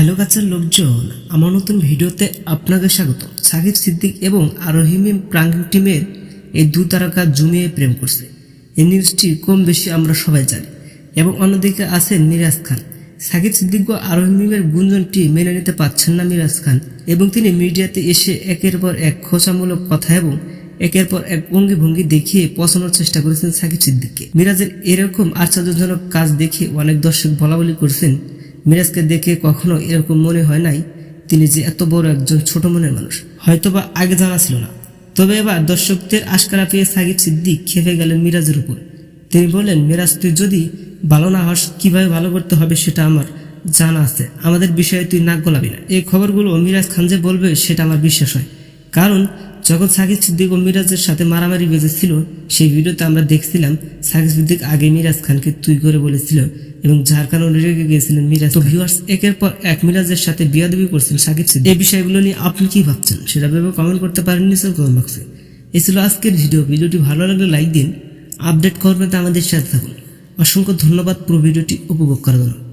Hello কাছের লোকজন, আমার নতুন ভিডিওতে আপনাকে স্বাগত। সাকিব সিদ্দিক এবং আরোহিমিম প্রাঙ্গিং টিমের এই দু তারকা জমিয়ে প্রেম করছে। এই নিউজটি কম বেশি আমরা সবাই জানি এবং অন্যদিকে আছেন মিরাজ খান। সাকিব সিদ্দিক ও আরোহিমিমের গুঞ্জনটি মেনে নিতে পারছেন না মিরাজ খান? এবং তিনি মিডিয়াতে এসে একের পর এক খোঁচামূলক কথা এবং একের পর এক অঙ্গি ভঙ্গি দেখিয়ে পছানোর চেষ্টা করেছেন সাকিব সিদ্দিককে। মিরাজের এরকম আশ্চর্যজনক কাজ দেখে অনেক দর্শক বলা বলি করছেন মিরাজকে দেখে কখনো এরকম মনে হয় নাই তিনি যে এত বড় একজন ছোট মনের মানুষ। হয়তোবা আগে জানা ছিল না। তবে এবার দর্শকদের আশকারা পেয়ে সাকিব সিদ্দিক খেপে গেলেন মিরাজের উপর। তিনি বললেন, মিরাজ, তুই যদি ভালো না হস, কীভাবে ভালো করতে হবে সেটা আমার জানা আছে। আমাদের বিষয়ে তুই নাক গলাবি না। এই খবরগুলো মিরাজ খান যে বলবে সেটা আমার বিশ্বাস হয়। কারণ যখন সাকিব সিদ্দিক ও মিরাজের সাথে মারামারি বেজেছিল সেই ভিডিওতে আমরা দেখছিলাম, সাকিব সিদ্দিক আগে মিরাজ খানকে তুই করে বলেছিল এবং যার কারণে রেগে গিয়েছিলেন? মিরাজ তো ভিউয়ার্স একের পর এক মিরাজের সাথে বিয়াদবি করছেন সাকিব সিদ্দিক। এই বিষয়গুলো নিয়ে আপনি কি ভাবছেন? সেটা ভেবে কমেন্ট করতে পারেন নিচের কমেন্ট বক্সে এই ছিল আজকের ভিডিও ভিডিওটি ভালো লাগলে লাইক দিন আপডেট করবেন আমাদের সাথে থাকুন। অসংখ্য ধন্যবাদ পুরো ভিডিওটি উপভোগ করার জন্য।